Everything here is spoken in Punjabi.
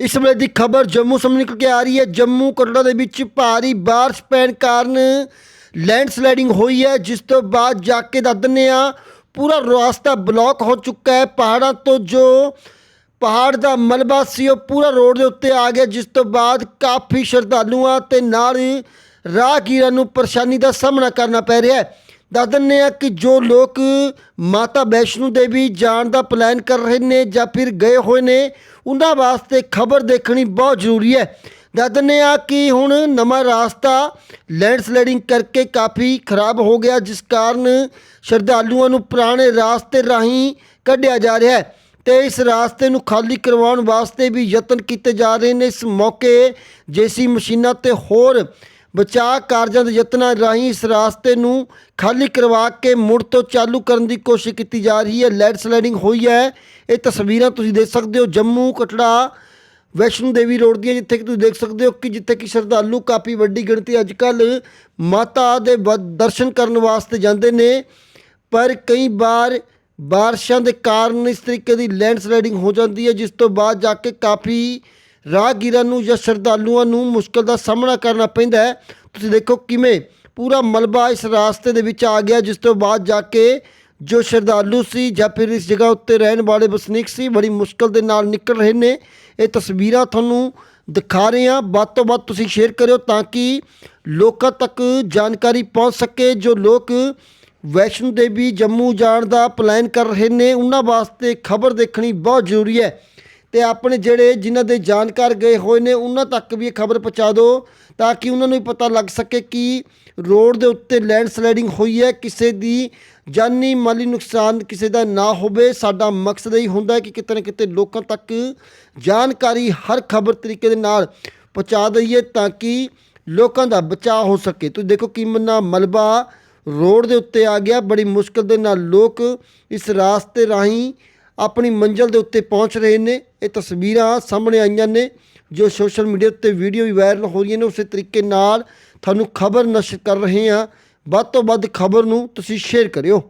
ਇਸ ਵੇਲੇ ਦੀ ਖਬਰ ਜੰਮੂ ਤੋਂ ਨਿਕਲ ਕੇ ਆ ਰਹੀ ਹੈ। ਜੰਮੂ ਕਟੜਾ ਦੇ ਵਿੱਚ ਭਾਰੀ ਬਾਰਿਸ਼ ਪੈਣ ਕਾਰਨ ਲੈਂਡਸਲਾਈਡਿੰਗ ਹੋਈ ਹੈ। ਜਿਸ ਤੋਂ ਬਾਅਦ ਜਾ ਕੇ ਦੱਸ ਦਿੰਦੇ ਆ ਪੂਰਾ ਰਸਤਾ ਬਲੌਕ ਹੋ ਚੁੱਕਾ ਹੈ। ਪਹਾੜਾਂ ਤੋਂ ਜੋ ਪਹਾੜ ਦਾ ਮਲਬਾ ਸੀ, ਉਹ ਪੂਰਾ ਰੋਡ ਦੇ ਉੱਤੇ ਆ ਗਿਆ। ਜਿਸ ਤੋਂ ਬਾਅਦ ਕਾਫੀ ਸ਼ਰਧਾਲੂਆਂ ਤੇ ਨਾਲ ਰਾਹਗੀਰਾਂ ਨੂੰ ਪਰੇਸ਼ਾਨੀ ਦਾ ਸਾਹਮਣਾ ਕਰਨਾ ਪੈ ਰਿਹਾ ਹੈ। ਦੱਸ ਦਿੰਦੇ ਆ ਕਿ ਜੋ ਲੋਕ ਮਾਤਾ ਵੈਸ਼ਨੂ ਦੇਵੀ ਜਾਣ ਦਾ ਪਲਾਨ ਕਰ ਰਹੇ ਨੇ ਜਾਂ ਫਿਰ ਗਏ ਹੋਏ ਨੇ, ਉਹਨਾਂ ਵਾਸਤੇ ਖਬਰ ਦੇਖਣੀ ਬਹੁਤ ਜ਼ਰੂਰੀ ਹੈ। ਦੱਸ ਦਿੰਦੇ ਆ ਕਿ ਹੁਣ ਨਵਾਂ ਰਾਸਤਾ ਲੈਂਡਸਲਾਈਡਿੰਗ ਕਰਕੇ ਕਾਫੀ ਖਰਾਬ ਹੋ ਗਿਆ, ਜਿਸ ਕਾਰਨ ਸ਼ਰਧਾਲੂਆਂ ਨੂੰ ਪੁਰਾਣੇ ਰਾਸਤੇ ਰਾਹੀਂ ਕੱਢਿਆ ਜਾ ਰਿਹਾ ਹੈ ਤੇ ਇਸ ਰਾਸਤੇ ਨੂੰ ਖਾਲੀ ਕਰਵਾਉਣ ਵਾਸਤੇ ਵੀ ਯਤਨ ਕੀਤੇ ਜਾ ਰਹੇ ਨੇ। ਇਸ ਮੌਕੇ ਜੇਸੀ ਮਸ਼ੀਨਾਂ ਤੇ ਹੋਰ ਬਚਾਅ ਕਾਰਜਾਂ ਦੇ ਯਤਨਾਂ ਰਾਹੀਂ ਇਸ ਰਾਸਤੇ ਨੂੰ ਖਾਲੀ ਕਰਵਾ ਕੇ ਮੁੜ ਤੋਂ ਚਾਲੂ ਕਰਨ ਦੀ ਕੋਸ਼ਿਸ਼ ਕੀਤੀ ਜਾ ਰਹੀ ਹੈ। ਲੈਂਡ ਸਲਾਈਡਿੰਗ ਹੋਈ ਹੈ। ਇਹ ਤਸਵੀਰਾਂ ਤੁਸੀਂ ਦੇਖ ਸਕਦੇ ਹੋ। ਜੰਮੂ ਕਟੜਾ, ਵੈਸ਼ਨੂ ਦੇਵੀ ਰੋਡ ਦੀਆਂ ਜਿੱਥੇ ਕਿ ਤੁਸੀਂ ਦੇਖ ਸਕਦੇ ਹੋ ਕਿ ਜਿੱਥੇ ਕਿ ਸ਼ਰਧਾਲੂ ਕਾਫੀ ਵੱਡੀ ਗਿਣਤੀ ਅੱਜ ਕੱਲ ਮਾਤਾ ਦੇ ਬ- ਦਰਸ਼ਨ ਕਰਨ ਵਾਸਤੇ ਜਾਂਦੇ ਨੇ। ਪਰ ਕਈ ਵਾਰ ਬਾਰਿਸ਼ਾਂ ਦੇ ਕਾਰਨ ਇਸ ਤਰੀਕੇ ਦੀ ਲੈਂਡਸਲਾਈਡਿੰਗ ਹੋ ਜਾਂਦੀ ਹੈ, ਜਿਸ ਤੋਂ ਬਾਅਦ ਜਾ ਕੇ ਕਾਫੀ ਰਾਹਗੀਰਾਂ ਨੂੰ ਜਾਂ ਸ਼ਰਧਾਲੂਆਂ ਨੂੰ ਮੁਸ਼ਕਲ ਦਾ ਸਾਹਮਣਾ ਕਰਨਾ ਪੈਂਦਾ ਹੈ। ਤੁਸੀਂ ਦੇਖੋ ਕਿਵੇਂ ਪੂਰਾ ਮਲਬਾ ਇਸ ਰਾਸਤੇ ਦੇ ਵਿੱਚ ਆ ਗਿਆ, ਜਿਸ ਤੋਂ ਬਾਅਦ ਜਾ ਕੇ ਜੋ ਸ਼ਰਧਾਲੂ ਸੀ ਜਾਂ ਫਿਰ ਇਸ ਜਗ੍ਹਾ ਉੱਤੇ ਰਹਿਣ ਵਾਲੇ ਵਸਨੀਕ ਸੀ, ਬੜੀ ਮੁਸ਼ਕਲ ਦੇ ਨਾਲ ਨਿਕਲ ਰਹੇ ਨੇ। ਇਹ ਤਸਵੀਰਾਂ ਤੁਹਾਨੂੰ ਦਿਖਾ ਰਹੇ ਹਾਂ। ਵੱਧ ਤੋਂ ਵੱਧ ਤੁਸੀਂ ਸ਼ੇਅਰ ਕਰਿਓ ਤਾਂ ਕਿ ਲੋਕਾਂ ਤੱਕ ਜਾਣਕਾਰੀ ਪਹੁੰਚ ਸਕੇ, ਜੋ ਲੋਕ ਵੈਸ਼ਨੂ ਦੇਵੀ ਜੰਮੂ ਜਾਣ ਦਾ ਪਲਾਨ ਕਰ ਰਹੇ ਨੇ। ਉਹਨਾਂ ਵਾਸਤੇ ਖਬਰ ਦੇਖਣੀ ਬਹੁਤ ਜ਼ਰੂਰੀ ਹੈ। ਤੇ ਆਪਣੇ ਜਿਹੜੇ ਜਿਨ੍ਹਾਂ ਦੇ ਜਾਣਕਾਰ ਗਏ ਹੋਏ ਨੇ, ਉਹਨਾਂ ਤੱਕ ਵੀ ਇਹ ਖਬਰ ਪਹੁੰਚਾ ਦਿਓ ਤਾਂ ਕਿ ਉਹਨਾਂ ਨੂੰ ਵੀ ਪਤਾ ਲੱਗ ਸਕੇ ਕਿ ਰੋਡ ਦੇ ਉੱਤੇ ਲੈਂਡਸਲਾਈਡਿੰਗ ਹੋਈ ਹੈ। ਕਿਸੇ ਦੀ ਜਾਨੀ ਮਾਲੀ ਨੁਕਸਾਨ ਕਿਸੇ ਦਾ ਨਾ ਹੋਵੇ, ਸਾਡਾ ਮਕਸਦ ਇਹ ਹੁੰਦਾ ਹੈ ਕਿ ਕਿਤੇ ਨਾ ਕਿਤੇ ਲੋਕਾਂ ਤੱਕ ਜਾਣਕਾਰੀ ਹਰ ਖਬਰ ਤਰੀਕੇ ਦੇ ਨਾਲ ਪਹੁੰਚਾ ਦਈਏ ਤਾਂ ਕਿ ਲੋਕਾਂ ਦਾ ਬਚਾਅ ਹੋ ਸਕੇ। ਤੁਸੀਂ ਦੇਖੋ ਕਿੰਨਾ ਮਲਬਾ ਰੋਡ ਦੇ ਉੱਤੇ ਆ ਗਿਆ। ਬੜੀ ਮੁਸ਼ਕਲ ਦੇ ਨਾਲ ਲੋਕ ਇਸ ਰਾਸਤੇ ਰਾਹੀਂ ਆਪਣੀ ਮੰਜ਼ਲ ਦੇ ਉੱਤੇ ਪਹੁੰਚ ਰਹੇ ਨੇ। ਇਹ ਤਸਵੀਰਾਂ ਸਾਹਮਣੇ ਆਈਆਂ ਨੇ, ਜੋ ਸੋਸ਼ਲ ਮੀਡੀਆ ਉੱਤੇ ਵੀਡੀਓ ਵੀ ਵਾਇਰਲ ਹੋ ਰਹੀਆਂ ਨੇ। ਉਸੇ ਤਰੀਕੇ ਨਾਲ ਤੁਹਾਨੂੰ ਖਬਰ ਨਸ਼ਰ ਕਰ ਰਹੇ ਹਾਂ। ਵੱਧ ਤੋਂ ਵੱਧ ਖਬਰ ਨੂੰ ਤੁਸੀਂ ਸ਼ੇਅਰ ਕਰਿਓ।